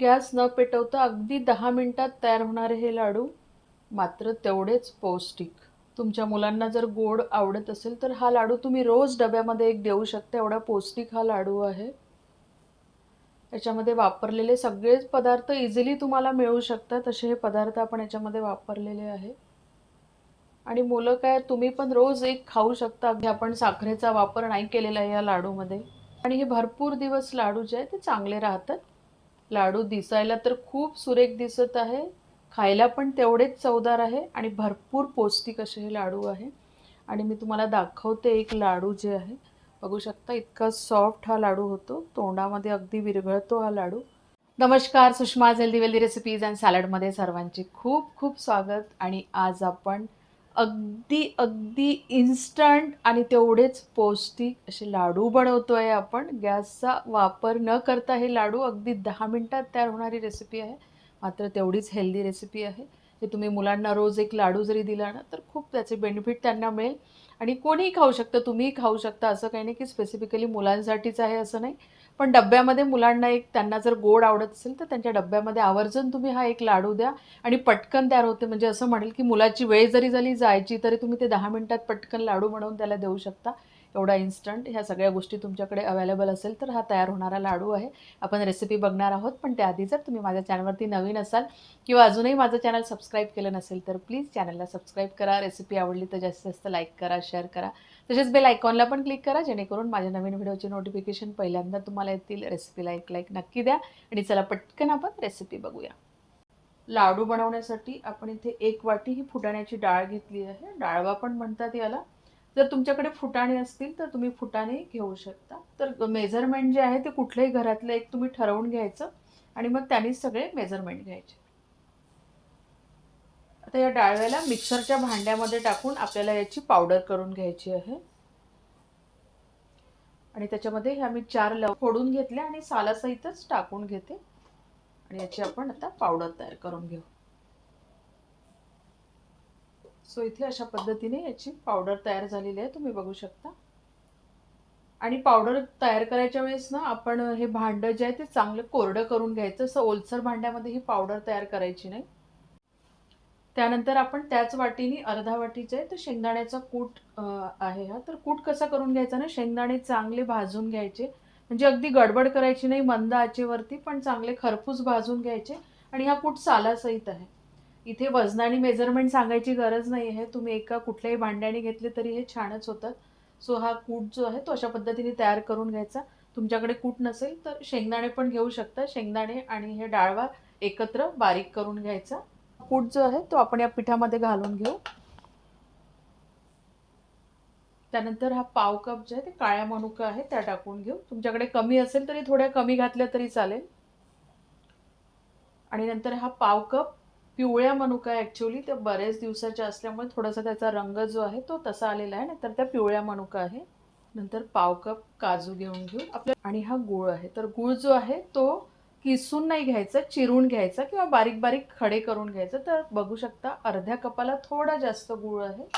Gas न पेटवता अगदी दहा मिनिटात तयार होणारे हे लाडू मात्र तेवढेच पौष्टिक. तुमच्या मुलांना जर गोड आवडत असेल तर हा लाडू तुम्ही रोज डब्यामध्ये एक देऊ शकता. एवढा पौष्टिक हा लाडू आहे. याच्यामध्ये वापरलेले सगळेच पदार्थ इझिली तुम्हाला मिळू शकतात. असे हे पदार्थ आपण याच्यामध्ये वापरलेले आहे. आणि मुलं काय तुम्ही पण रोज एक खाऊ शकता. अगदी आपण साखरेचा वापर नाही केलेला आहे या लाडूमध्ये. आणि हे भरपूर दिवस लाडू जे आहे ते चांगले राहतात. लाडू दिसायला तर खूप सुरेख दिसत आहे. खायला पण तेवढेच चवदार आहे आणि भरपूर पौष्टिक असे हे लाडू आहे. आणि मी तुम्हाला दाखवते एक लाडू जे आहे. बघू शकता इतका सॉफ्ट हा लाडू होतो. तोंडामध्ये अगदी विरघळतो हा लाडू. नमस्कार Sushma healthy wealthy recipes and सॅलडमध्ये सर्वांचे खूप खूप स्वागत. आणि आज आपण अगदी अगदी इन्स्टंट आणि तेवढेच पौष्टिक असे लाडू बनवतो आहे आपण. गॅसचा वापर न करता हे लाडू अगदी दहा मिनटात तयार होणारी रेसिपी आहे. मात्र तेवढीच हेल्दी रेसिपी आहे. हे तुम्ही मुलांना रोज एक लाडू जरी दिला ना तर खूप त्याचे बेनिफिट त्यांना मिळेल. आणि कोणीही खाऊ शकतं तुम्हीही खाऊ शकता. असं काही नाही की स्पेसिफिकली मुलांसाठीच आहे असं नाही. पण डब्यामध्ये मुलांना एक त्यांना जर गोड आवडत असेल तर त्यांच्या डब्यामध्ये आवर्जून तुम्ही हा एक लाडू द्या आणि पटकन तयार होते. म्हणजे असं म्हणेल की मुलाची वेळ जरी झाली जायची तरी तुम्ही ते दहा मिनिटात पटकन लाडू बनवून त्याला देऊ शकता. एवढा इन्स्टंट ह्या सगळ्या गोष्टी तुमच्याकडे अवेलेबल असेल तर हा तयार होणारा लाडू आहे. आपण रेसिपी बघणार आहोत पण त्याआधी जर तुम्ही माझ्या चॅनलवरती नवीन असाल किंवा अजूनही माझं चॅनल सबस्क्राईब केलं नसेल तर प्लीज चॅनलला सबस्क्राईब करा रेसिपी आवडली तर जास्तीत जास्त लाईक करा शेअर करा. तसेच बेल आयकॉनला पण क्लिक करा जेणेकरून माझ्या नवीन व्हिडिओचे नोटिफिकेशन पहिल्यांदा तुम्हाला येतील. रेसिपीला एक लाईक नक्की द्या आणि चला पटकन आपण रेसिपी बघूया. लाडू बनवण्यासाठी आपण इथे एक वाटी ही फुटाण्याची डाळ घेतली आहे. डाळवा पण म्हणतात याला. जर तुमच्याकडे फुटाणे असतील तर तुम्ही फुटाणे घेऊ शकता. तर मेजरमेंट जे आहे ते कुठल्याही घरातलं एक तुम्ही ठरवून घ्यायचं आणि मग त्यांनी सगळे मेजरमेंट घ्यायचे. आता या डाळव्याला मिक्सरच्या भांड्यामध्ये टाकून आपल्याला याची पावडर करून घ्यायची आहे. आणि त्याच्यामध्ये ह्या मी चार लव फोडून घेतल्या आणि सालासहितच टाकून घेते. आणि याची आपण आता पावडर तयार करून घेऊ. सो इथे अशा पद्धतीने याची पावडर तयार झालेली आहे. तुम्ही बघू शकता. आणि पावडर तयार करायच्या वेळेस ना आपण हे भांडं जे आहे ते चांगलं कोरडं करून घ्यायचं. असं ओलसर भांड्यामध्ये ही पावडर तयार करायची नाही. त्यानंतर आपण त्याच वाटीने अर्धा वाटीचे आहे तर शेंगदाण्याचा कूट आहे हा. तर कूट कसा करून घ्यायचा ना शेंगदाणे चांगले भाजून घ्यायचे. म्हणजे अगदी गडबड करायची नाही मंद आचेवरती पण चांगले खरपूस भाजून घ्यायचे. आणि हा कूट सालासहित आहे. इथे वजनाने मेजरमेंट सांगायची गरज नाही आहे. तुम्ही एका कुठल्याही भांड्याने घेतले तरी हे छानच होतात. सो हा कूट जो आहे तो अशा पद्धतीने तयार करून घ्यायचा. तुमच्याकडे कूट नसेल तर शेंगदाणे पण घेऊ शकता. शेंगदाणे आणि हे डाळवा एकत्र बारीक करून घ्यायचा. कूट जो आहे तो आपण या पिठामध्ये घालून घेऊ. त्यानंतर हा पाव कप जे आहे ते काळ्या मनुका आहे त्या टाकून घेऊ. तुमच्याकडे कमी असेल तरी थोड्या कमी घातल्या तरी चालेल. आणि नंतर हा पाव कप पिवळ्या मनुका ॲक्च्युली त्या बऱ्याच दिवसाच्या असल्यामुळे थोडासा त्याचा रंग जो आहे तो तसा आलेला आहे. नंतर त्या पिवळ्या मनुका आहे. नंतर पाव कप काजू घेऊन घेऊ आपल्या आणि हा गूळ आहे. तर गूळ जो आहे तो किसून नाही घ्यायचा चिरून घ्यायचा किंवा बारीक बारीक खडे करून घ्यायचं. तर बघू शकता अर्ध्या कपाला थोडा जास्त गूळ आहे.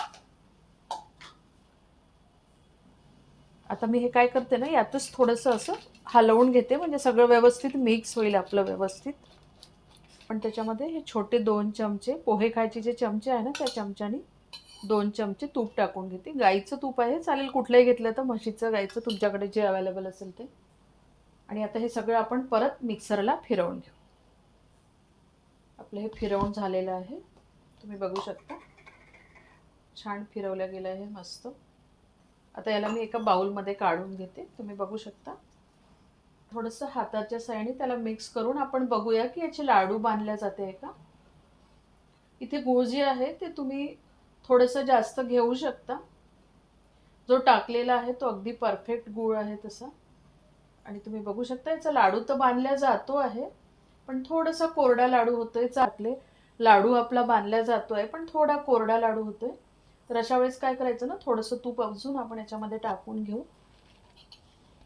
आता मी हे काय करते ना यातच थोडंसं असं हलवून घेते. म्हणजे सगळं व्यवस्थित मिक्स होईल आपलं व्यवस्थित. पण त्याच्यामध्ये हे छोटे दोन चमचे पोहे खायचे जे चमचे आहे ना त्या चमच्याने दोन चमचे तूप टाकून घेते. गाईचं तूप आहे चालेल कुठलंही घेतलं तर म्हशीचं गाईचं तुमच्याकडे जे अवेलेबल असेल ते. आणि आता हे सगळं आपण परत मिक्सरला फिरवून घेऊ. आपलं हे फिरवून झालेलं आहे. तुम्ही बघू शकता. छान फिरवलं गेलं आहे मस्त. आता याला मी एका बाउलमध्ये काढून घेते. तुम्ही बघू शकता. थोडंसं हाताच्या साह्याने त्याला मिक्स करून आपण बघूया की याचे लाडू बांधल्या जाते का? इथे गूळ जे आहे ते तुम्ही थोडंसं जास्त घेऊ शकता. जो टाकलेला आहे तो अगदी परफेक्ट गूळ आहे तसा. आणि तुम्ही बघू शकता याचा लाडू तर बांधला जातो आहे पण थोडासा कोरडा लाडू होतोय चाकले लाडू आपला बांधला जातो आहे पण थोडा कोरडा लाडू होतोय. तर अशा वेळेस काय करायचं ना थोडंसं तूप अजून आपण याच्यामध्ये टाकून घेऊ.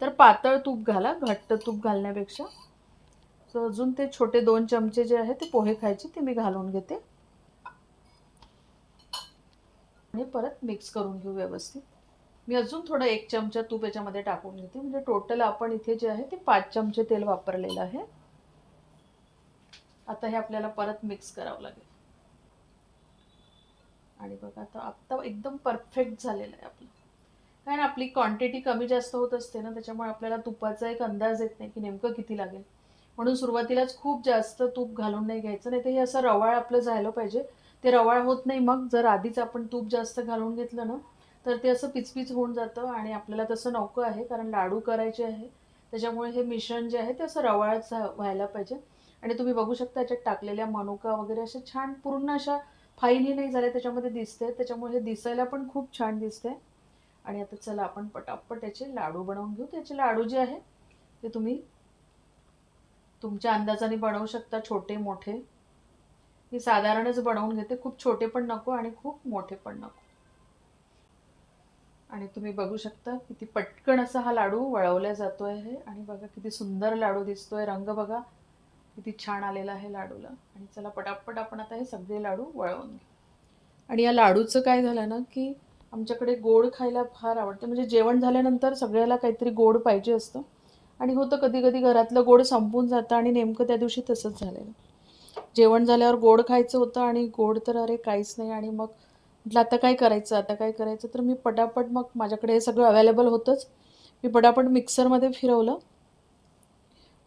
तर पातळ तूप घाला घट्ट तूप घालण्यापेक्षा. सो अजून ते छोटे दोन चमचे जे आहे ते पोहे खायचे ते मी घालून घेते. आणि परत मिक्स करून घेऊ व्यवस्थित. मी अजून थोडं एक चमचा तूप याच्यामध्ये टाकून घेते. म्हणजे टोटल आपण इथे जे आहे ते पाच चमचे तेल वापरलेलं आहे. आता हे आपल्याला परत मिक्स करावं लागेल. आणि बघा आता आत्ता एकदम परफेक्ट झालेलं आहे आपलं. कारण आपली क्वांटिटी कमी जास्त होत असते ना त्याच्यामुळे आपल्याला तुपाचा एक अंदाज येत नाही की नेमकं किती लागेल. म्हणून सुरुवातीलाच खूप जास्त तूप घालून नाही घ्यायचं नाही तर हे असं रवाळ आपलं झालं पाहिजे. ते रवाळ होत नाही मग जर आधीच आपण तूप जास्त घालून घेतलं ना तर ते असं पिचपिच होऊन जातं आणि आपल्याला तसं नको आहे कारण लाडू करायचे आहे. त्याच्यामुळे हे मिश्रण जे आहे ते असं रवाळच व्हायला पाहिजे. आणि तुम्ही बघू शकता याच्यात टाकलेल्या मनुका वगैरे अशा छान पूर्ण अशा फाईनही नाही झाल्या त्याच्यामध्ये दिसते त्याच्यामुळे हे दिसायला पण खूप छान दिसते आणि आता चला आपण पटापट याचे लाडू बनवून घेऊ. त्याचे लाडू जे आहे ते तुम्ही तुमच्या अंदाजाने बनवू शकता छोटे मोठे. मी साधारणच बनवून घेते. खूप छोटे पण नको आणि खूप मोठे पण नको. आणि तुम्ही बघू शकता किती पटकन असा हा लाडू वळवला जातोय आहे आणि बघा किती सुंदर लाडू दिसतोय. रंग बघा किती छान आलेला आहे लाडूला. आणि चला पटापट आपण आता हे सगळे लाडू वळवून घेऊ. आणि या लाडूचं काय झालं ना की आमच्याकडे गोड खायला फार आवडतं. म्हणजे जेवण झाल्यानंतर सगळ्याला काहीतरी गोड पाहिजे असतं. आणि होतं कधी कधी घरातलं गोड संपून जातं आणि नेमकं त्या दिवशी तसंच झालेलं. जेवण झाल्यावर गोड खायचं होतं आणि गोड तर अरे काहीच नाही आणि मग म्हटलं आता काय करायचं? आता काय करायचं? तर मी पटापट मग माझ्याकडे हे सगळं अवेलेबल होतंच. मी पटापट मिक्सरमध्ये फिरवलं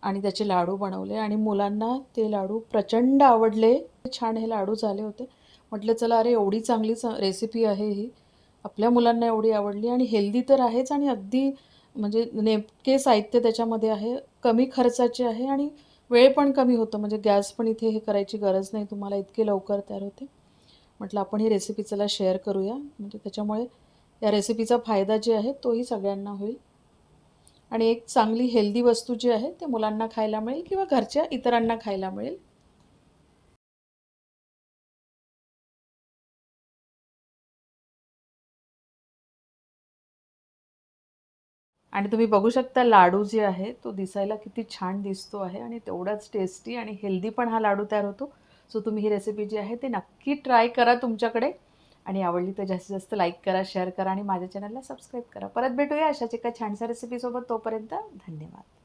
आणि त्याचे लाडू बनवले आणि मुलांना ते लाडू प्रचंड आवडले. छान हे लाडू झाले होते. म्हटलं चला अरे एवढी चांगली रेसिपी आहे ही. आपल्या मुलांना एवढी आवडली आणि हेल्दी तर आहेच आणि अगदी म्हणजे नेमके साहित्य त्याच्यामध्ये आहे कमी खर्चाचे आहे आणि वेळ पण कमी होतं. म्हणजे गॅस पण इथे हे करायची गरज नाही. तुम्हाला इतके लवकर तयार होते. म्हटलं आपण ही रेसिपी चला शेअर करूया. म्हणजे त्याच्यामुळे या रेसिपीचा फायदा जे आहे तोही सगळ्यांना होईल. आणि एक चांगली हेल्दी वस्तू जी आहे ते मुलांना खायला मिळेल किंवा घरच्या इतरांना खायला मिळेल. आणि तुम्ही बघू शकता लाडू जे आहे तो दिसायला किती छान दिसतो आहे आणि तेवढाच टेस्टी आणि हेल्दी पण हा लाडू तयार होतो. सो तुम्ही ही रेसिपी जी आहे ते नक्की ट्राय करा तुमच्याकडे. आणि आवडली तर जास्तीत जास्त लाईक करा शेअर करा आणि माझ्या चॅनलला सबस्क्राईब करा. परत भेटूया अशाच एका छानशा रेसिपीसोबत तोपर्यंत धन्यवाद.